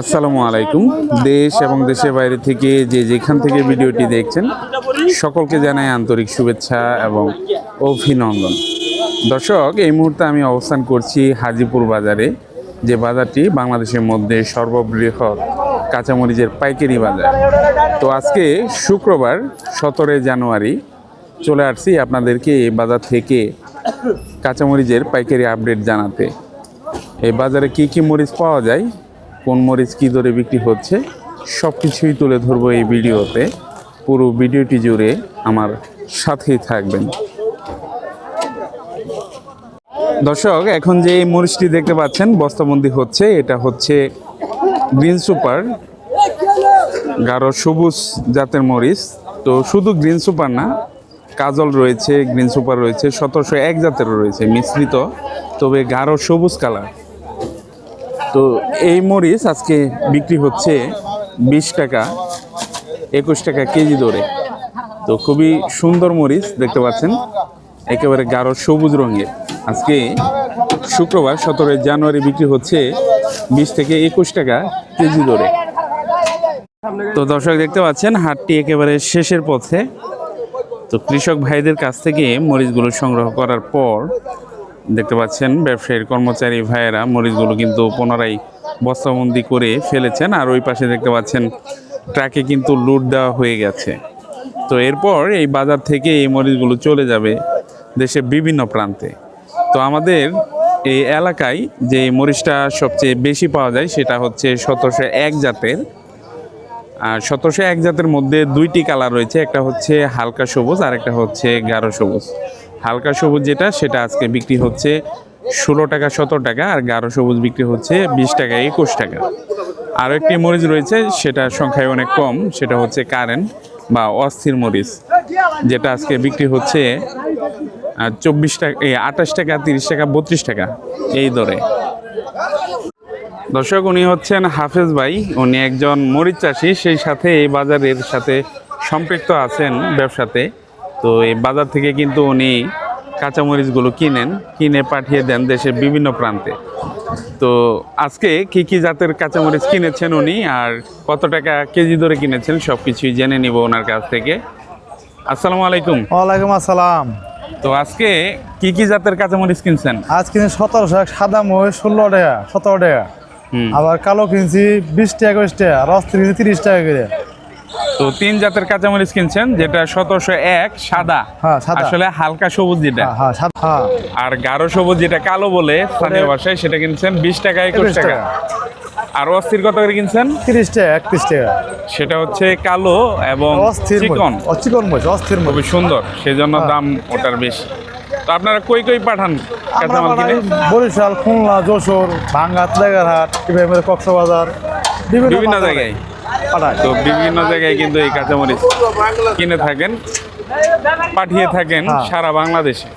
আসসালামু আলাইকুম। দেশ এবং দেশের বাইরে থেকে যে যেখান থেকে ভিডিওটি দেখছেন, সকলকে জানাই আন্তরিক শুভেচ্ছা এবং অভিনন্দন। দর্শক, এই মুহূর্তে আমি অবস্থান করছি হাজিপুর বাজারে, যে বাজারটি বাংলাদেশের মধ্যে সর্ববৃহৎ কাঁচামরিচের পাইকারি বাজার। তো আজকে শুক্রবার, সতেরোই জানুয়ারি, চলে আসছি আপনাদেরকে এই বাজার থেকে কাঁচামরিচের পাইকারি আপডেট জানাতে। এই বাজারে কি কি মরিচ পাওয়া যায়? কোন মরিচ কী দরে বিক্রি হচ্ছে সব কিছুই তুলে ধরবো এই ভিডিওতে। পুরো ভিডিওটি জুড়ে আমার সাথেই থাকবেন। দর্শক, এখন যে এই মরিচটি দেখতে পাচ্ছেন, বস্তাবন্দি হচ্ছে, এটা হচ্ছে গ্রিন সুপার, গাঢ় সবুজ জাতের মরিচ। তো শুধু গ্রিন সুপার না, কাজল রয়েছে, গ্রিন সুপার রয়েছে, সতেরোশো এক জাতের রয়েছে, মিশ্রিত, তবে গাঢ় সবুজ কালার। তো এই মরিচ আজকে বিক্রি হচ্ছে বিশ টাকা, একুশ টাকা কেজি দরে। তো খুবই সুন্দর মরিচ দেখতে পাচ্ছেন, একেবারে গাঢ় সবুজ রঙের। আজকে শুক্রবার সতেরোই জানুয়ারি বিক্রি হচ্ছে বিশ থেকে একুশ টাকা কেজি দরে। তো দর্শক দেখতে পাচ্ছেন, হাটটি একেবারে শেষের পথে। তো কৃষক ভাইদের কাছ থেকে মরিচগুলো সংগ্রহ করার পর দেখতে পাচ্ছেন, ব্যবসায়ীর কর্মচারী ভাইয়েরা মরিচগুলো কিন্তু পুনরায় বস্তাবন্দি করে ফেলেছেন। আর ওই পাশে দেখতে পাচ্ছেন, ট্রাকে কিন্তু লুট দেওয়া হয়ে গেছে। তো এরপর এই বাজার থেকে এই মরিচগুলো চলে যাবে দেশের বিভিন্ন প্রান্তে। তো আমাদের এই এলাকায় যে মরিচটা সবচেয়ে বেশি পাওয়া যায়, সেটা হচ্ছে সতেরোশো এক জাতের। আর সতেরোশো এক জাতের মধ্যে দুইটি কালার রয়েছে, একটা হচ্ছে হালকা সবুজ আর একটা হচ্ছে গাঢ় সবুজ। হালকা সবুজ যেটা, সেটা আজকে বিক্রি হচ্ছে ষোলো টাকা, সতেরো টাকা, আর গাঢ় সবুজ বিক্রি হচ্ছে বিশ টাকা, একুশ টাকা। আরও একটি মরিচ রয়েছে সেটা সংখ্যায় অনেক কম, সেটা হচ্ছে কারেন্ট বা অস্থির মরিচ, যেটা আজকে বিক্রি হচ্ছে চব্বিশ টাকা, এই আঠাশ টাকা, তিরিশ টাকা, বত্রিশ টাকা, এই দরে। দর্শক, উনি হচ্ছেন হাফেজ ভাই, উনি একজন মরিচ চাষি, সেই সাথে এই বাজারের সাথে সম্পৃক্ত আছেন ব্যবসাতে। তো এই বাজার থেকে কিন্তু উনি কাঁচামরিচগুলো কিনেন কিনে পাঠিয়ে দেন দেশের বিভিন্ন প্রান্তে। তো আজকে কি কি জাতের কাঁচামরিচ কিনেছেন উনি আর কত টাকা কেজি ধরে কিনেছেন সব কিছুই জেনে নিব ওনার কাছ থেকে। আসসালামু আলাইকুম। ওয়ালাইকুম আসসালাম। তো আজকে কি কি জাতের কাঁচামরিচ কিনছেন? আজ কিনে সতেরোশো সাদা মই ষোলো টাকা সতেরো টাকা। আবার কালো কিনছি বিশ টাকা একুশ টাকা রস কিনছি তিরিশ টাকা করে। তো তিন জাতের কাঁচামরিচ কিনছেন যেটা সতেরোশো এক সাদা। হ্যাঁ, আসলে হালকা সবুজ যেটা। হ্যাঁ হ্যাঁ আর গাঢ় সবুজ যেটা কালো বলে স্থানীয় ভাষায় সেটা কিনছেন বিশ টাকা একুশ টাকা। আর অস্থির কত করে কিনছেন? তিরিশ টাকা একত্রিশ টাকা। সেটা হচ্ছে কালো এবং অস্থির চিকন। চিকন অস্থির খুবই সুন্দর সেই জন্য দাম ওটার বেশি। তো আপনারা কই কই পাঠান কাঁচামাল বরিশাল খুলনা যশোর ভাঙ্গা এভাবে কক্সবাজার বিভিন্ন জায়গায়। তো বিভিন্ন জায়গায় কিন্তু এই কাঁচামরিচ কিনে থাকেন পাঠিয়ে থাকেন হ্যাঁ। সারা বাংলাদেশে